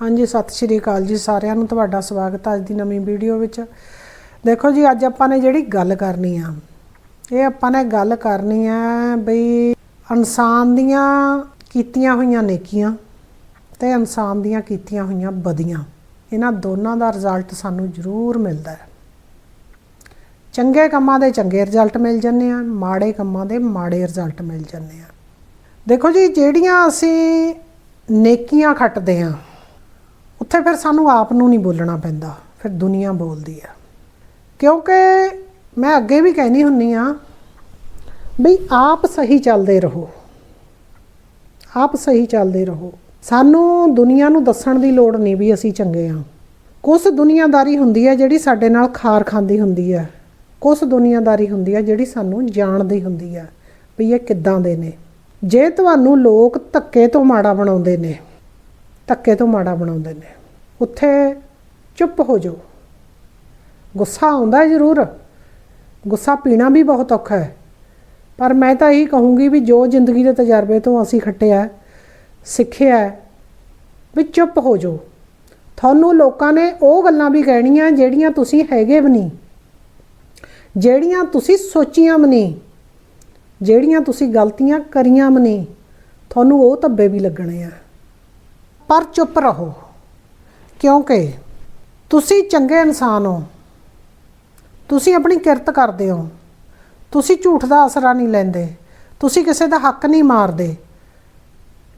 ਹਾਂਜੀ, ਸਤਿ ਸ਼੍ਰੀ ਅਕਾਲ ਜੀ ਸਾਰਿਆਂ ਨੂੰ, ਤੁਹਾਡਾ ਸਵਾਗਤ ਹੈ ਅੱਜ ਦੀ ਨਵੀਂ ਵੀਡੀਓ ਵਿੱਚ। ਦੇਖੋ ਜੀ, ਅੱਜ ਆਪਾਂ ਨੇ ਜਿਹੜੀ ਗੱਲ ਕਰਨੀ ਆ, ਇਹ ਆਪਾਂ ਨੇ ਗੱਲ ਕਰਨੀ ਆ ਬਈ ਇਨਸਾਨ ਦੀਆਂ ਕੀਤੀਆਂ ਹੋਈਆਂ ਨੇਕੀਆਂ ਤੇ ਇਨਸਾਨ ਦੀਆਂ ਕੀਤੀਆਂ ਹੋਈਆਂ ਬਦੀਆਂ ਇਹਨਾਂ ਦੋਨਾਂ ਦਾ ਰਿਜ਼ਲਟ ਸਾਨੂੰ ਜ਼ਰੂਰ ਮਿਲਦਾ ਹੈ। ਚੰਗੇ ਕੰਮਾਂ ਦੇ ਚੰਗੇ ਰਿਜ਼ਲਟ ਮਿਲ ਜਾਂਦੇ ਆ, ਮਾੜੇ ਕੰਮਾਂ ਦੇ ਮਾੜੇ ਰਿਜ਼ਲਟ ਮਿਲ ਜਾਂਦੇ ਆ। ਦੇਖੋ ਜੀ, ਜਿਹੜੀਆਂ ਅਸੀਂ ਨੇਕੀਆਂ ਖੱਟਦੇ ਆ ਉੱਥੇ ਫਿਰ ਸਾਨੂੰ ਆਪ ਨੂੰ ਨਹੀਂ ਬੋਲਣਾ ਪੈਂਦਾ, ਫਿਰ ਦੁਨੀਆ ਬੋਲਦੀ ਆ। ਕਿਉਂਕਿ ਮੈਂ ਅੱਗੇ ਵੀ ਕਹਿਣੀ ਹੁੰਨੀ ਆ ਬਈ ਆਪ ਸਹੀ ਚੱਲਦੇ ਰਹੋ। ਆਪ ਸਹੀ ਚੱਲਦੇ ਰਹੋ। ਸਾਨੂੰ ਦੁਨੀਆ ਨੂੰ ਦੱਸਣ ਦੀ ਲੋੜ ਨਹੀਂ ਵੀ ਅਸੀਂ ਚੰਗੇ ਆ। ਕੁਝ ਦੁਨੀਆਦਾਰੀ ਹੁੰਦੀ ਹੈ ਜਿਹੜੀ ਸਾਡੇ ਨਾਲ ਖਾਰ ਖਾਂਦੀ ਹੁੰਦੀ ਹੈ ਕੁਝ ਦੁਨੀਆਦਾਰੀ ਹੁੰਦੀ ਹੈ ਜਿਹੜੀ ਸਾਨੂੰ ਜਾਣਦੀ ਹੁੰਦੀ ਹੈ ਵੀ ਇਹ ਕਿੱਦਾਂ ਦੇ ਨੇ। ਜੇ ਤੁਹਾਨੂੰ ਲੋਕ ਧੱਕੇ ਤੋਂ ਮਾੜਾ ਬਣਾਉਂਦੇ ਨੇ ਧੱਕੇ ਤੋਂ ਮਾੜਾ ਬਣਾਉਂਦੇ ਨੇ ਉੱਥੇ ਚੁੱਪ ਹੋ ਜਾਓ। ਗੁੱਸਾ ਆਉਂਦਾ ਜ਼ਰੂਰ। ਗੁੱਸਾ ਪੀਣਾ ਵੀ ਬਹੁਤ ਔਖਾ ਹੈ। ਪਰ ਮੈਂ ਤਾਂ ਇਹੀ ਕਹੂੰਗੀ ਵੀ ਜੋ ਜ਼ਿੰਦਗੀ ਦੇ ਤਜਰਬੇ ਤੋਂ ਅਸੀਂ ਖੱਟਿਆ ਸਿੱਖਿਆ ਵੀ ਚੁੱਪ ਹੋ ਜਾਓ। ਤੁਹਾਨੂੰ ਲੋਕਾਂ ਨੇ ਉਹ ਗੱਲਾਂ ਵੀ ਕਹਿਣੀਆਂ ਜਿਹੜੀਆਂ ਤੁਸੀਂ ਹੈਗੇ ਵੀ ਨਹੀਂ, ਜਿਹੜੀਆਂ ਤੁਸੀਂ ਸੋਚੀਆਂ ਵੀ ਨਹੀਂ, ਜਿਹੜੀਆਂ ਤੁਸੀਂ ਗਲਤੀਆਂ ਕਰੀਆਂ ਵੀ ਨਹੀਂ। ਤੁਹਾਨੂੰ ਉਹ ਧੱਬੇ ਵੀ ਲੱਗਣੇ ਆ। ਪਰ ਚੁੱਪ ਰਹੋ, ਕਿਉਂਕਿ ਤੁਸੀਂ ਚੰਗੇ ਇਨਸਾਨ ਹੋ। ਤੁਸੀਂ ਆਪਣੀ ਕਿਰਤ ਕਰਦੇ ਹੋ। ਤੁਸੀਂ ਝੂਠ ਦਾ ਆਸਰਾ ਨਹੀਂ ਲੈਂਦੇ। ਤੁਸੀਂ ਕਿਸੇ ਦਾ ਹੱਕ ਨਹੀਂ ਮਾਰਦੇ।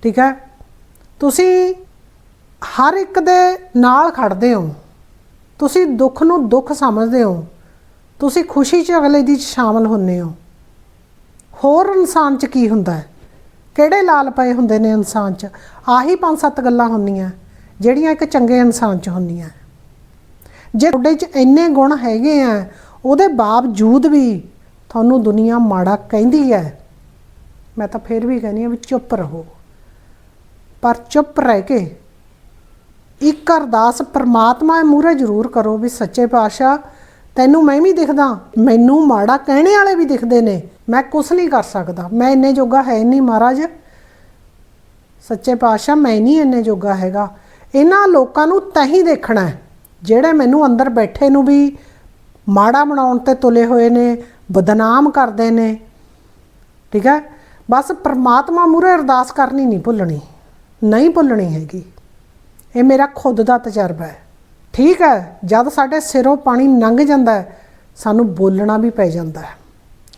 ਠੀਕ ਹੈ? ਤੁਸੀਂ ਹਰ ਇੱਕ ਦੇ ਨਾਲ ਖੜਦੇ ਹੋ। ਤੁਸੀਂ ਦੁੱਖ ਨੂੰ ਦੁੱਖ ਸਮਝਦੇ ਹੋ। ਤੁਸੀਂ ਖੁਸ਼ੀ 'ਚ ਅਗਲੇ ਦੀ ਸ਼ਾਮਲ ਹੁੰਦੇ ਹੋ। ਹੋਰ ਇਨਸਾਨ 'ਚ ਕੀ ਹੁੰਦਾ ਹੈ? ਕਿਹੜੇ ਲਾਲ ਪਏ ਹੁੰਦੇ ਨੇ ਇਨਸਾਨ 'ਚ? ਆਹੀ ਪੰਜ ਸੱਤ ਗੱਲਾਂ ਹੁੰਦੀਆਂ, ਜਿਹੜੀਆਂ ਇੱਕ ਚੰਗੇ ਇਨਸਾਨ 'ਚ ਹੁੰਦੀਆਂ। ਜੇ ਤੁਹਾਡੇ 'ਚ ਇੰਨੇ ਗੁਣ ਹੈਗੇ ਆ, ਉਹਦੇ ਬਾਵਜੂਦ ਵੀ ਤੁਹਾਨੂੰ ਦੁਨੀਆ ਮਾੜਾ ਕਹਿੰਦੀ ਹੈ, ਮੈਂ ਤਾਂ ਫਿਰ ਵੀ ਕਹਿੰਦੀ ਆ ਵੀ ਚੁੱਪ ਰਹੋ। ਪਰ ਚੁੱਪ ਰਹਿ ਕੇ ਇੱਕ ਅਰਦਾਸ ਪ੍ਰਮਾਤਮਾ ਮੂਹਰੇ ਜ਼ਰੂਰ ਕਰੋ ਵੀ ਸੱਚੇ ਪਾਤਸ਼ਾਹ ਤੈਨੂੰ ਮੈਂ ਵੀ ਦਿਖਦਾ, ਮੈਨੂੰ ਮਾੜਾ ਕਹਿਣੇ ਵਾਲੇ ਵੀ ਦਿਖਦੇ ਨੇ। ਮੈਂ ਕੁਛ ਨਹੀਂ ਕਰ ਸਕਦਾ। ਮੈਂ ਇੰਨੇ ਜੋਗਾ ਹੈ ਨਹੀਂ ਮਹਾਰਾਜ। ਸੱਚੇ ਪਾਤਸ਼ਾਹ, ਮੈਂ ਨਹੀਂ ਇੰਨੇ ਜੋਗਾ ਹੈਗਾ। ਇਹਨਾਂ ਲੋਕਾਂ ਨੂੰ ਤਾਂ ਹੀ ਦੇਖਣਾ ਹੈ, ਜਿਹੜੇ ਮੈਨੂੰ ਅੰਦਰ ਬੈਠੇ ਨੂੰ ਵੀ ਮਾੜਾ ਬਣਾਉਣ ਤੇ ਤੁਲੇ ਹੋਏ ਨੇ, ਬਦਨਾਮ ਕਰਦੇ ਨੇ। ਠੀਕ ਹੈ? ਬਸ ਪ੍ਰਮਾਤਮਾ ਮੂਹਰੇ ਅਰਦਾਸ ਕਰਨੀ ਨਹੀਂ ਭੁੱਲਣੀ। ਨਹੀਂ ਭੁੱਲਣੀ ਹੈਗੀ। ਇਹ ਮੇਰਾ ਖੁਦ ਦਾ ਤਜਰਬਾ ਹੈ। ਠੀਕ ਹੈ, ਜਦ ਸਾਡੇ ਸਿਰੋਂ ਪਾਣੀ ਲੰਘ ਜਾਂਦਾ ਹੈ, ਸਾਨੂੰ ਬੋਲਣਾ ਵੀ ਪੈ ਜਾਂਦਾ ਹੈ।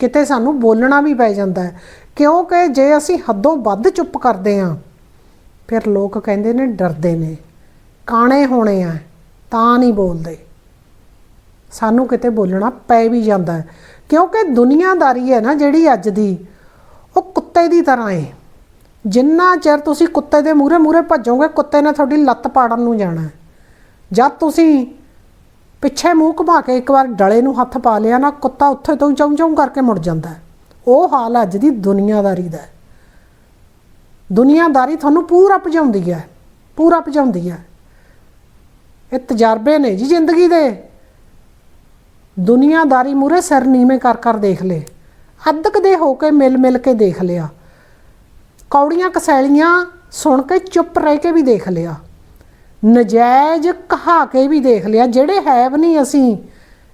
ਕਿਤੇ ਸਾਨੂੰ ਬੋਲਣਾ ਵੀ ਪੈ ਜਾਂਦਾ ਹੈ। ਕਿਉਂਕਿ ਜੇ ਅਸੀਂ ਹੱਦੋਂ ਵੱਧ ਚੁੱਪ ਕਰਦੇ ਹਾਂ, ਫਿਰ ਲੋਕ ਕਹਿੰਦੇ ਨੇ ਡਰਦੇ ਨੇ, ਕਾਣੇ ਹੋਣੇ ਆ, ਤਾਂ ਨਹੀਂ ਬੋਲਦੇ। ਸਾਨੂੰ ਕਿਤੇ ਬੋਲਣਾ ਪੈ ਵੀ ਜਾਂਦਾ ਹੈ। ਕਿਉਂਕਿ ਦੁਨੀਆਦਾਰੀ ਹੈ ਨਾ ਜਿਹੜੀ ਅੱਜ ਦੀ, ਉਹ ਕੁੱਤੇ ਦੀ ਤਰ੍ਹਾਂ ਹੈ ਜਿੰਨਾ ਚਿਰ ਤੁਸੀਂ ਕੁੱਤੇ ਦੇ ਮੂਹਰੇ ਮੂਹਰੇ ਭੱਜੋਗੇ, ਕੁੱਤੇ ਨੇ ਤੁਹਾਡੀ ਲੱਤ ਪਾੜਨ ਨੂੰ ਜਾਣਾ ਹੈ। ਜਦ ਤੁਸੀਂ ਪਿੱਛੇ ਮੂੰਹ ਘੁਮਾ ਕੇ ਇੱਕ ਵਾਰ ਡਲੇ ਨੂੰ ਹੱਥ ਪਾ ਲਿਆ ਨਾ, ਕੁੱਤਾ ਉੱਥੇ ਤੋਂ ਚੌਂ ਚੌਂ ਕਰਕੇ ਮੁੜ ਜਾਂਦਾ ਉਹ ਹਾਲ ਅੱਜ ਦੀ ਦੁਨੀਆਦਾਰੀ ਦਾ ਦੁਨੀਆਦਾਰੀ ਤੁਹਾਨੂੰ ਪੂਰਾ ਭਜਾਉਂਦੀ ਹੈ, ਪੂਰਾ ਭਜਾਉਂਦੀ ਹੈ। ਇਹ ਤਜਰਬੇ ਨੇ ਜੀ ਜ਼ਿੰਦਗੀ ਦੇ। ਦੁਨੀਆਦਾਰੀ ਮੂਰੇ ਸਿਰ ਨੀਵੇਂ ਕਰ ਕਰ ਦੇਖ ਲੇ। ਅੱਧਕ ਦੇ ਹੋ ਕੇ ਮਿਲ ਮਿਲ ਕੇ ਦੇਖ ਲਿਆ। ਕੌੜੀਆਂ ਕਸੈਲੀਆਂ ਸੁਣ ਕੇ ਚੁੱਪ ਰਹਿ ਕੇ ਵੀ ਦੇਖ ਲਿਆ। ਨਜਾਇਜ਼ ਕਹਾ ਕੇ ਵੀ ਦੇਖ ਲਿਆ, ਜਿਹੜੇ ਹੈ ਵੀ ਨਹੀਂ ਅਸੀਂ,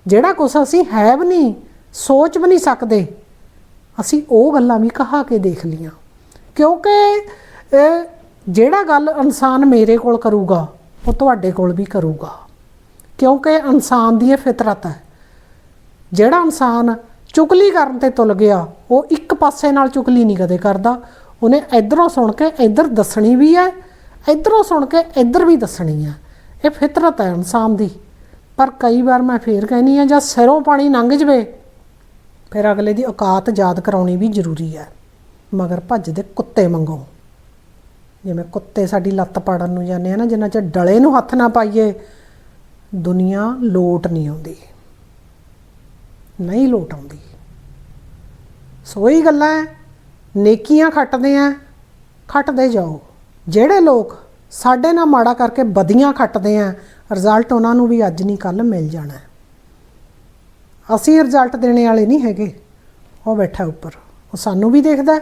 ਜਿਹੜਾ ਕੁਛ ਅਸੀਂ ਹੈ ਵੀ ਨਹੀਂ, ਸੋਚ ਵੀ ਨਹੀਂ ਸਕਦੇ, ਅਸੀਂ ਉਹ ਗੱਲਾਂ ਵੀ ਕਹਾ ਕੇ ਦੇਖ ਲੀਆਂ ਕਿਉਂਕਿ ਜਿਹੜਾ ਗੱਲ ਇਨਸਾਨ ਮੇਰੇ ਕੋਲ ਕਰੂਗਾ, ਉਹ ਤੁਹਾਡੇ ਕੋਲ ਵੀ ਕਰੂਗਾ। ਕਿਉਂਕਿ ਇਨਸਾਨ ਦੀ ਇਹ ਫਿਤਰਤ ਹੈ। ਜਿਹੜਾ ਇਨਸਾਨ ਚੁਗਲੀ ਕਰਨ ਤੇ ਤੁਲ ਗਿਆ, ਉਹ ਇੱਕ ਪਾਸੇ ਨਾਲ ਚੁਗਲੀ ਨਹੀਂ ਕਦੇ ਕਰਦਾ। ਉਹਨੇ ਇਧਰੋਂ ਸੁਣ ਕੇ ਇਧਰ ਦੱਸਣੀ ਵੀ ਹੈ ਇਧਰੋਂ ਸੁਣ ਕੇ ਇਧਰ ਵੀ ਦੱਸਣੀ ਹੈ ਇਹ ਫਿਤਰਤ ਹੈ ਇਨਸਾਨ ਦੀ। ਪਰ ਕਈ ਵਾਰ ਮੈਂ ਫੇਰ ਕਹਿੰਨੀ ਆ, ਜਾਂ ਸਿਰੋਂ ਪਾਣੀ ਲੰਘ ਜਵੇ, ਫਿਰ ਅਗਲੇ ਦੀ ਔਕਾਤ ਯਾਦ ਕਰਾਉਣੀ ਵੀ ਜ਼ਰੂਰੀ ਹੈ ਮਗਰ ਭੱਜਦੇ ਕੁੱਤੇ ਮੰਗੋ ਜਿਵੇਂ ਕੁੱਤੇ ਸਾਡੀ ਲੱਤ ਪਾੜਨ ਨੂੰ ਜਾਂਦੇ ਆ ਨਾ, ਜਿੰਨਾ ਚਿਰ ਡਲੇ ਨੂੰ ਹੱਥ ਨਾ ਪਾਈਏ, ਦੁਨੀਆ ਲੋਟ ਨਹੀਂ ਆਉਂਦੀ। ਨਹੀਂ ਲੋਟ ਆਉਂਦੀ। ਸੋ ਹੀ ਗੱਲਾਂ ਨੇਕੀਆਂ ਖੱਟਦੇ ਆ ਖੱਟਦੇ ਜਾਓ। ਜਿਹੜੇ ਲੋਕ ਸਾਡੇ ਨਾਲ ਮਾੜਾ ਕਰਕੇ ਬਦੀਆਂ ਖੱਟਦੇ ਆ ਰਿਜ਼ਲਟ ਉਹਨਾਂ ਨੂੰ ਵੀ ਅੱਜ ਨਹੀਂ ਕੱਲ ਮਿਲ ਜਾਣਾ। ਅਸੀਂ ਰਿਜ਼ਲਟ ਦੇਣੇ ਵਾਲੇ ਨਹੀਂ ਹੈਗੇ। ਉਹ ਬੈਠਾ ਉੱਪਰ। ਉਹ ਸਾਨੂੰ ਵੀ ਦੇਖਦਾ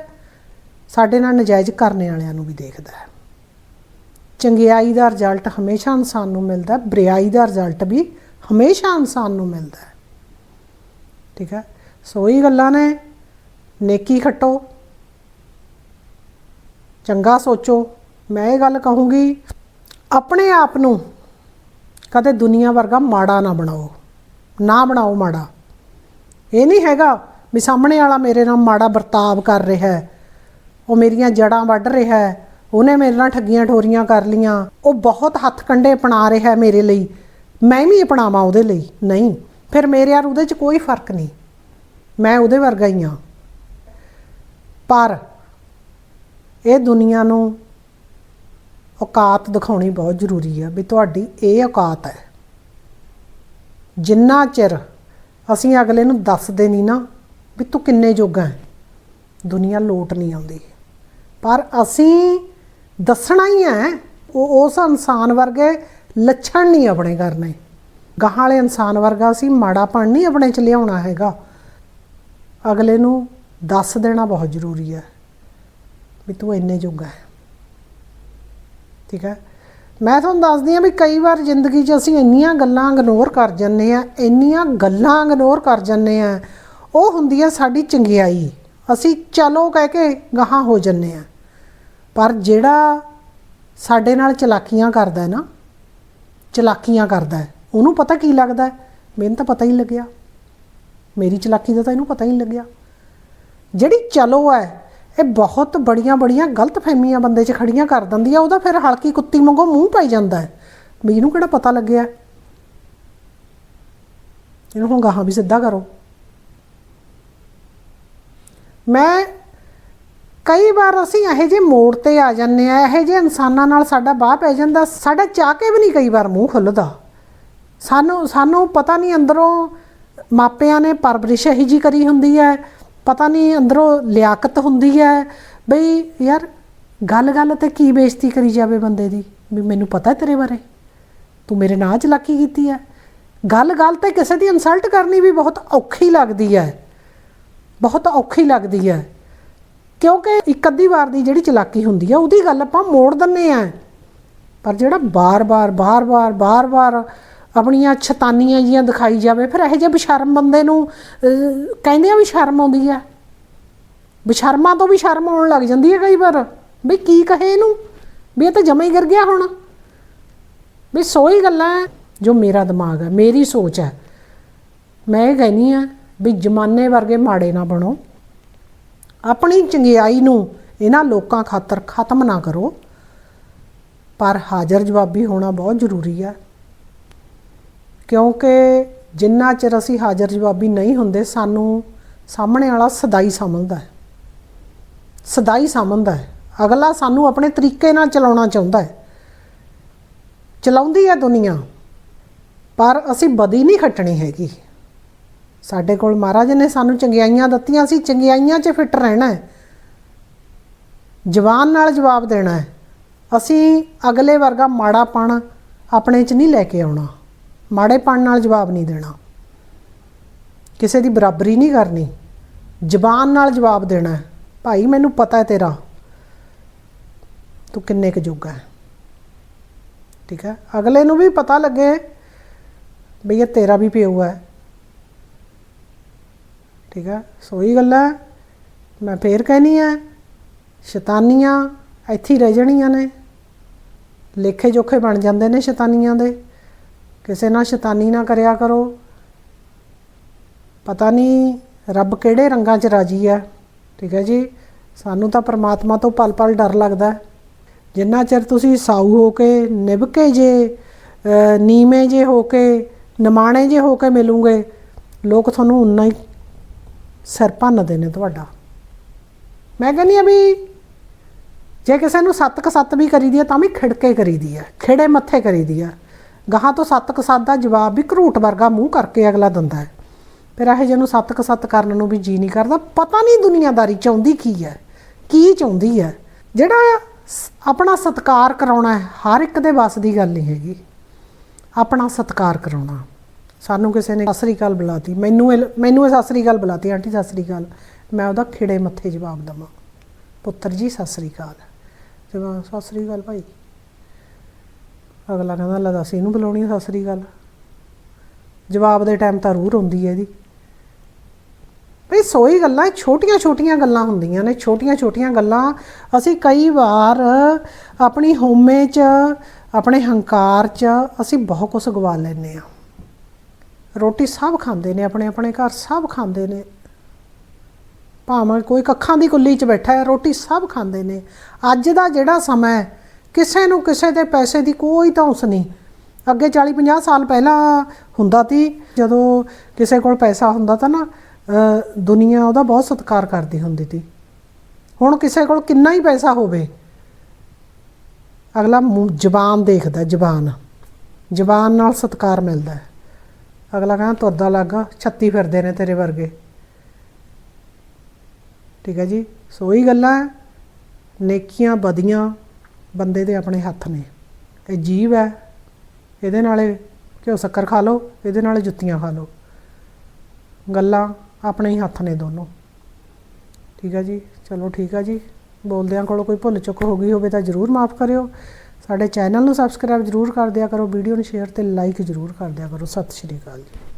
ਸਾਡੇ ਨਾਲ ਨਜਾਇਜ਼ ਕਰਨੇ ਵਾਲਿਆਂ ਨੂੰ ਵੀ ਦੇਖਦਾ ਚੰਗਿਆਈ ਦਾ ਰਿਜ਼ਲਟ ਹਮੇਸ਼ਾ ਇਨਸਾਨ ਨੂੰ ਮਿਲਦਾ ਬਰਿਆਈ ਦਾ ਰਿਜ਼ਲਟ ਵੀ ਹਮੇਸ਼ਾ ਇਨਸਾਨ ਨੂੰ ਮਿਲਦਾ ਠੀਕ ਹੈ? ਸੋ ਇਹ ਗੱਲਾਂ ਨੇ। ਨੇਕੀ ਖੱਟੋ। ਚੰਗਾ ਸੋਚੋ। ਮੈਂ ਇਹ ਗੱਲ ਕਹੂੰਗੀ, ਆਪਣੇ ਆਪ ਨੂੰ ਕਦੇ ਦੁਨੀਆ ਵਰਗਾ ਮਾੜਾ ਨਾ ਬਣਾਓ। ਨਾ ਬਣਾਓ ਮਾੜਾ। ਇਹ ਨਹੀਂ ਹੈਗਾ ਵੀ ਸਾਹਮਣੇ ਵਾਲਾ ਮੇਰੇ ਨਾਲ ਮਾੜਾ ਵਰਤਾਵ ਕਰ ਰਿਹਾ ਹੈ, ਉਹ ਮੇਰੀਆਂ ਜੜਾਂ ਵੱਢ ਰਿਹਾ ਹੈ, ਉਹਨੇ ਮੇਰੇ ਨਾਲ ਠੱਗੀਆਂ ਠੋਰੀਆਂ ਕਰ ਲੀਆਂ ਉਹ ਬਹੁਤ ਹੱਥ ਕੰਡੇ ਅਪਣਾ ਰਿਹਾ ਹੈ ਮੇਰੇ ਲਈ। ਮੈਂ ਵੀ ਅਪਣਾਵਾਂ ਉਹਦੇ ਲਈ, ਨਹੀਂ। ਫਿਰ ਮੇਰੇ ਯਾਰ ਉਹਦੇ 'ਚ ਕੋਈ ਫ਼ਰਕ ਨਹੀਂ। ਮੈਂ ਉਹਦੇ ਵਰਗਾ ਹੀ ਹਾਂ। ਪਰ ਇਹ ਦੁਨੀਆ ਨੂੰ ਔਕਾਤ ਦਿਖਾਉਣੀ ਬਹੁਤ ਜ਼ਰੂਰੀ ਹੈ ਵੀ ਤੁਹਾਡੀ ਇਹ ਔਕਾਤ ਹੈ। ਜਿੰਨਾ ਚਿਰ ਅਸੀਂ ਅਗਲੇ ਨੂੰ ਦੱਸਦੇ ਨਹੀਂ ਨਾ ਵੀ ਤੂੰ ਕਿੰਨੇ ਜੋਗਾ ਹੈ, ਦੁਨੀਆ ਲੋਟ ਨਹੀਂ ਆਉਂਦੀ। ਪਰ ਅਸੀਂ ਦੱਸਣਾ ਹੀ ਹੈ, ਉਹ ਉਸ ਇਨਸਾਨ ਵਰਗੇ ਲੱਛਣ ਨਹੀਂ ਆਪਣੇ ਕਰਨੇ। ਗਾਹਾਂ ਵਾਲੇ ਇਨਸਾਨ ਵਰਗਾ ਅਸੀਂ ਮਾੜਾਪਣ ਨਹੀਂ ਆਪਣੇ ਚ ਲਿਆਉਣਾ ਹੈਗਾ। ਅਗਲੇ ਨੂੰ ਦੱਸ ਦੇਣਾ ਬਹੁਤ ਜ਼ਰੂਰੀ ਹੈ ਵੀ ਤੂੰ ਇੰਨੇ ਜੋਗਾ ਹੈ। ਠੀਕ ਹੈ? ਮੈਂ ਤੁਹਾਨੂੰ ਦੱਸਦੀ ਹਾਂ ਵੀ ਕਈ ਵਾਰ ਜ਼ਿੰਦਗੀ 'ਚ ਅਸੀਂ ਇੰਨੀਆਂ ਗੱਲਾਂ ਇਗਨੋਰ ਕਰ ਜੰਨੇ ਆ ਇੰਨੀਆਂ ਗੱਲਾਂ ਇਗਨੋਰ ਕਰ ਜੰਨੇ ਆ ਉਹ ਹੁੰਦੀ ਆ ਸਾਡੀ ਚੰਗਿਆਈ। ਅਸੀਂ ਚਲੋ ਕਹਿ ਕੇ ਗਾਹਾਂ ਹੋ ਜੰਨੇ ਆ ਪਰ ਜਿਹੜਾ ਸਾਡੇ ਨਾਲ ਚਲਾਕੀਆਂ ਕਰਦਾ ਹੈ ਨਾ, ਚਲਾਕੀਆਂ ਕਰਦਾ ਹੈ, ਉਹਨੂੰ ਪਤਾ ਕੀ ਲੱਗਦਾ ਮੈਨੂੰ ਤਾਂ ਪਤਾ ਹੀ ਲੱਗਿਆ। ਮੇਰੀ ਚਲਾਕੀ ਦਾ ਤਾਂ ਇਹਨੂੰ ਪਤਾ ਹੀ ਨਹੀਂ ਲੱਗਿਆ। ਜਿਹੜੀ ਚਲੋ ਹੈ ਇਹ ਬਹੁਤ ਬੜੀਆਂ ਬੜੀਆਂ ਗਲਤ ਫਹਿਮੀਆਂ ਬੰਦੇ 'ਚ ਖੜੀਆਂ ਕਰ ਦਿੰਦੀ ਆ, ਉਹਦਾ ਫਿਰ ਹਲਕੀ ਕੁੱਤੀ ਵਾਂਗੂ ਮੂੰਹ ਪਾਈ ਜਾਂਦਾ ਹੈ। ਵੀ ਇਹਨੂੰ ਕਿਹੜਾ ਪਤਾ ਲੱਗਿਆ? ਇਹਨੂੰ ਹੁਣ ਗਾਹਾਂ ਵੀ ਸਿੱਧਾ ਕਰੋ। ਮੈਂ ਕਈ ਵਾਰ ਅਸੀਂ ਇਹੋ ਜਿਹੇ ਮੋੜ ਤੇ ਆ ਜਾਂਦੇ ਆ ਇਹੋ ਜਿਹੇ ਇਨਸਾਨਾਂ ਨਾਲ ਸਾਡਾ ਬਾਹ ਪੈ ਜਾਂਦਾ, ਸਾਡਾ ਚਾਹ ਕੇ ਵੀ ਨਹੀਂ ਕਈ ਵਾਰ ਮੂੰਹ ਖੁੱਲਦਾ। ਸਾਨੂੰ ਸਾਨੂੰ ਪਤਾ ਨਹੀਂ ਅੰਦਰੋਂ ਮਾਪਿਆਂ ਨੇ ਪਰਵਰਿਸ਼ ਇਹੀ ਜੀ ਕਰੀ ਹੁੰਦੀ ਹੈ ਪਤਾ ਨਹੀਂ ਅੰਦਰੋਂ ਲਿਆਕਤ ਹੁੰਦੀ ਹੈ ਬਈ ਯਾਰ ਗੱਲ ਗੱਲ ਤੇ ਕੀ ਬੇਇੱਜ਼ਤੀ ਕਰੀ ਜਾਵੇ ਬੰਦੇ ਦੀ? ਵੀ ਮੈਨੂੰ ਪਤਾ ਹੈ ਤੇਰੇ ਬਾਰੇ। ਤੂੰ ਮੇਰੇ ਨਾਲ ਚਲਾਕੀ ਕੀਤੀ ਹੈ। ਗੱਲ ਗੱਲ ਤੇ ਕਿਸੇ ਦੀ ਇਨਸਲਟ ਕਰਨੀ ਵੀ ਬਹੁਤ ਔਖੀ ਲੱਗਦੀ ਹੈ। ਬਹੁਤ ਔਖੀ ਲੱਗਦੀ ਹੈ। ਕਿਉਂਕਿ ਇੱਕ ਅੱਧੀ ਵਾਰ ਦੀ ਜਿਹੜੀ ਚਲਾਕੀ ਹੁੰਦੀ ਹੈ, ਉਹਦੀ ਗੱਲ ਆਪਾਂ ਮੋੜ ਦਿੰਨੇ ਆ। ਪਰ ਜਿਹੜਾ ਬਾਰ-ਬਾਰ ਬਾਰ-ਬਾਰ ਬਾਰ-ਬਾਰ ਆਪਣੀਆਂ ਛਤਾਨੀਆਂ ਜੀਆਂ ਦਿਖਾਈ ਜਾਵੇ, ਫਿਰ ਇਹੋ ਜਿਹੇ ਬਸ਼ਰਮ ਬੰਦੇ ਨੂੰ ਕਹਿੰਦੇ ਆ ਵੀ ਸ਼ਰਮ ਆਉਂਦੀ ਆ। ਬਸ਼ਰਮਾਂ ਤੋਂ ਵੀ ਸ਼ਰਮ ਆਉਣ ਲੱਗ ਜਾਂਦੀ ਹੈ ਕਈ ਵਾਰ। ਵੀ ਕੀ ਕਹੇ ਇਹਨੂੰ? ਵੀ ਇਹ ਤਾਂ ਜਮਾ ਹੀ ਗਿਰ ਗਿਆ ਹੁਣ। ਵੀ ਸੋਈ ਗੱਲਾਂ ਜੋ ਮੇਰਾ ਦਿਮਾਗ ਹੈ ਮੇਰੀ ਸੋਚ ਹੈ ਮੈਂ ਇਹ ਕਹਿੰਦੀ ਆ ਵੀ ਜਮਾਨੇ ਵਰਗੇ ਮਾੜੇ ਨਾ ਬਣੋ। ਆਪਣੀ ਚੰਗਿਆਈ ਨੂੰ ਇਹਨਾਂ ਲੋਕਾਂ ਖਾਤਰ ਖਤਮ ਨਾ ਕਰੋ। ਪਰ ਹਾਜ਼ਰ ਜਵਾਬੀ ਹੋਣਾ ਬਹੁਤ ਜ਼ਰੂਰੀ ਹੈ ਕਿਉਂਕਿ ਜਿੰਨਾ ਚਿਰ ਅਸੀਂ ਹਾਜ਼ਰ ਜਵਾਬੀ ਨਹੀਂ ਹੁੰਦੇ, ਸਾਨੂੰ ਸਾਹਮਣੇ ਵਾਲਾ ਸਦਾਈ ਸਮਝਦਾ ਹੈ। ਸਦਾਈ ਸਮਝਦਾ ਹੈ। ਅਗਲਾ ਸਾਨੂੰ ਆਪਣੇ ਤਰੀਕੇ ਨਾਲ ਚਲਾਉਣਾ ਚਾਹੁੰਦਾ ਹੈ। ਚਲਾਉਂਦੀ ਹੈ ਦੁਨੀਆ, ਪਰ ਅਸੀਂ ਬਦੀ ਨਹੀਂ ਖੱਟਣੀ ਹੈਗੀ। ਸਾਡੇ ਕੋਲ ਮਹਾਰਾਜ ਨੇ ਸਾਨੂੰ ਚੰਗਿਆਈਆਂ ਦਿੱਤੀਆਂ ਸੀ, ਚੰਗਿਆਈਆਂ 'ਚ ਫਿੱਟ ਰਹਿਣਾ ਹੈ। ਜਵਾਨ ਨਾਲ ਜਵਾਬ ਦੇਣਾ ਹੈ। ਅਸੀਂ ਅਗਲੇ ਵਰਗਾ ਮਾੜਾਪਣ ਆਪਣੇ 'ਚ ਨਹੀਂ ਲੈ ਕੇ ਆਉਣਾ। ਮਾੜੇਪਣ ਨਾਲ ਜਵਾਬ ਨਹੀਂ ਦੇਣਾ। ਕਿਸੇ ਦੀ ਬਰਾਬਰੀ ਨਹੀਂ ਕਰਨੀ। ਜ਼ਬਾਨ ਨਾਲ ਜਵਾਬ ਦੇਣਾ ਭਾਈ, ਮੈਨੂੰ ਪਤਾ ਹੈ ਤੇਰਾ। ਤੂੰ ਕਿੰਨੇ ਕੁ ਜੋਗਾ ਹੈ। ਠੀਕ ਹੈ? ਅਗਲੇ ਨੂੰ ਵੀ ਪਤਾ ਲੱਗੇ ਬਈ ਇਹ ਤੇਰਾ ਵੀ ਪਿਓ ਹੈ। ਠੀਕ ਹੈ? ਸੋਈ ਗੱਲ ਹੈ। ਮੈਂ ਫੇਰ ਕਹਿਨੀ ਹੈ, ਸ਼ੈਤਾਨੀਆਂ ਇੱਥੇ ਰਹਿ ਜਾਣੀਆਂ ਨੇ। ਲੇਖੇ ਜੋਖੇ ਬਣ ਜਾਂਦੇ ਨੇ ਸ਼ੈਤਾਨੀਆਂ ਦੇ। ਕਿਸੇ ਨਾਲ ਸ਼ੈਤਾਨੀ ਨਾ ਕਰਿਆ ਕਰੋ। ਪਤਾ ਨਹੀਂ ਰੱਬ ਕਿਹੜੇ ਰੰਗਾਂ 'ਚ ਰਾਜੀ ਹੈ ਠੀਕ ਹੈ ਜੀ? ਸਾਨੂੰ ਤਾਂ ਪ੍ਰਮਾਤਮਾ ਤੋਂ ਪਲ ਪਲ ਡਰ ਲੱਗਦਾ। ਜਿੰਨਾ ਚਿਰ ਤੁਸੀਂ ਸਾਊ ਹੋ ਕੇ, ਨਿਭਕੇ ਜੇ ਨੀਵੇਂ ਜੇ ਹੋ ਕੇ, ਨਿਮਾਣੇ ਜੇ ਹੋ ਕੇ ਮਿਲੂਗੇ, ਲੋਕ ਤੁਹਾਨੂੰ ਉਨਾ ਹੀ ਸਿਰ ਭੰਨਦੇ ਨੇ ਤੁਹਾਡਾ। ਮੈਂ ਕਹਿੰਦੀ ਆ ਵੀ ਜੇ ਕਿਸੇ ਨੂੰ ਸੱਤ ਕ ਸੱਤ ਵੀ ਕਰੀਦੀ ਹੈ, ਤਾਂ ਵੀ ਖਿੜਕੇ ਕਰੀਦੀ ਹੈ ਖਿੜੇ ਮੱਥੇ ਕਰੀਦੀ ਹੈ। ਗਾਹਾਂ ਤੋਂ ਸੱਤ ਕਸੱਤ ਦਾ ਜਵਾਬ ਵੀ ਘਰੂਟ ਵਰਗਾ ਮੂੰਹ ਕਰਕੇ ਅਗਲਾ ਦਿੰਦਾ ਹੈ। ਫਿਰ ਇਹ ਜਿਹਨੂੰ ਸੱਤ ਕਸੱਤ ਕਰਨ ਨੂੰ ਵੀ ਜੀ ਨਹੀਂ ਕਰਦਾ, ਪਤਾ ਨਹੀਂ ਦੁਨੀਆਦਾਰੀ ਚਾਹੁੰਦੀ ਕੀ ਹੈ, ਕੀ ਚਾਹੁੰਦੀ ਹੈ। ਜਿਹੜਾ ਆਪਣਾ ਸਤਕਾਰ ਕਰਾਉਣਾ ਹੈ, ਹਰ ਇੱਕ ਦੇ ਵੱਸ ਦੀ ਗੱਲ ਨਹੀਂ ਹੈਗੀ। ਆਪਣਾ ਸਤਕਾਰ ਕਰਾਉਣਾ। ਸਾਨੂੰ ਕਿਸੇ ਨੇ ਸਤਿ ਸ੍ਰੀ ਅਕਾਲ ਬੁਲਾਤੀ, ਮੈਨੂੰ ਇਹ- ਮੈਨੂੰ ਇਹ ਸਤਿ ਸ੍ਰੀ ਅਕਾਲ ਬੁਲਾਤੀ, ਆਂਟੀ ਸਤਿ ਸ੍ਰੀ ਅਕਾਲ। ਮੈਂ ਉਹਦਾ ਖਿੜੇ ਮੱਥੇ ਜਵਾਬ ਦਵਾਂ। ਪੁੱਤਰ ਜੀ, ਸਤਿ ਸ੍ਰੀ ਅਕਾਲ। ਜਵਾਬ, ਸਤਿ ਸ੍ਰੀ ਅਕਾਲ ਭਾਈ। ਅਗਲਾ ਕਹਿੰਦਾ ਲੈ ਦੱਸ ਇਹਨੂੰ ਬੁਲਾਉਣੀ ਆ, ਸਤਿ ਸ੍ਰੀ ਅਕਾਲ। ਜਵਾਬ ਦੇ ਟਾਈਮ ਤਾਂ ਰੂਹ ਹੁੰਦੀ ਹੈ ਇਹਦੀ। ਭਈ ਸੋਈ ਗੱਲਾਂ ਛੋਟੀਆਂ ਛੋਟੀਆਂ ਗੱਲਾਂ ਹੁੰਦੀਆਂ ਨੇ ਛੋਟੀਆਂ ਛੋਟੀਆਂ ਗੱਲਾਂ। ਅਸੀਂ ਕਈ ਵਾਰ ਆਪਣੀ ਹਉਮੈ 'ਚ ਆਪਣੇ ਹੰਕਾਰ 'ਚ ਅਸੀਂ ਬਹੁਤ ਕੁਝ ਗਵਾ ਲੈਂਦੇ ਆ। ਰੋਟੀ ਸਭ ਖਾਂਦੇ ਨੇ ਆਪਣੇ ਆਪਣੇ ਘਰ ਸਭ ਖਾਂਦੇ ਨੇ। ਭਾਵੇਂ ਕੋਈ ਕੱਖਾਂ ਦੀ ਕੁੱਲੀ 'ਚ ਬੈਠਾ ਹੈ ਰੋਟੀ ਸਭ ਖਾਂਦੇ ਨੇ। ਅੱਜ ਦਾ ਜਿਹੜਾ ਸਮਾਂ ਹੈ ਕਿਸੇ ਨੂੰ ਕਿਸੇ ਦੇ ਪੈਸੇ ਦੀ ਕੋਈ ਧੌਂਸ ਨਹੀਂ। ਅੱਗੇ 40 50 ਸਾਲ ਪਹਿਲਾਂ ਹੁੰਦਾ ਸੀ, ਜਦੋਂ ਕਿਸੇ ਕੋਲ ਪੈਸਾ ਹੁੰਦਾ ਤਾਂ ਨਾ ਦੁਨੀਆ ਉਹਦਾ ਬਹੁਤ ਸਤਿਕਾਰ ਕਰਦੀ ਹੁੰਦੀ ਸੀ। ਹੁਣ ਕਿਸੇ ਕੋਲ ਕਿੰਨਾ ਹੀ ਪੈਸਾ ਹੋਵੇ, ਅਗਲਾ ਜ਼ਬਾਨ ਦੇਖਦਾ, ਜ਼ਬਾਨ। ਜ਼ਬਾਨ ਨਾਲ ਸਤਿਕਾਰ ਮਿਲਦਾ ਹੈ। ਅਗਲਾ ਕਹਿੰਦਾ, ਤੁਰਦਾ ਲੱਗਾ, ਛੱਤੀ ਫਿਰਦੇ ਨੇ ਤੇਰੇ ਵਰਗੇ। ਠੀਕ ਹੈ ਜੀ? ਸੋ ਹੀ ਗੱਲਾਂ ਨੇਕੀਆਂ ਬਦੀਆਂ ਬੰਦੇ ਦੇ ਆਪਣੇ ਹੱਥ ਨੇ। ਇਹ ਜੀਵ ਹੈ। ਇਹਦੇ ਨਾਲੇ ਘਿਓ ਸ਼ੱਕਰ ਖਾ ਲਓ, ਇਹਦੇ ਨਾਲੇ ਜੁੱਤੀਆਂ ਖਾ ਲਓ। ਗੱਲਾਂ ਆਪਣੇ ਹੀ ਹੱਥ ਨੇ ਦੋਨੋਂ। ਠੀਕ ਹੈ ਜੀ? ਚਲੋ ਠੀਕ ਹੈ ਜੀ। ਬੋਲਦਿਆਂ ਕੋਲੋਂ ਕੋਈ ਭੁੱਲ ਚੁੱਕ ਹੋ ਗਈ ਹੋਵੇ ਤਾਂ ਜਰੂਰ ਮਾਫ ਕਰਿਓ। ਸਾਡੇ ਚੈਨਲ ਨੂੰ ਸਬਸਕ੍ਰਾਈਬ ਜਰੂਰ ਕਰ ਦਿਆ ਕਰੋ। ਵੀਡੀਓ ਨੂੰ ਸ਼ੇਅਰ ਤੇ ਲਾਈਕ ਜਰੂਰ ਕਰ ਦਿਆ ਕਰੋ। ਸਤਿ ਸ਼੍ਰੀ ਅਕਾਲ ਜੀ।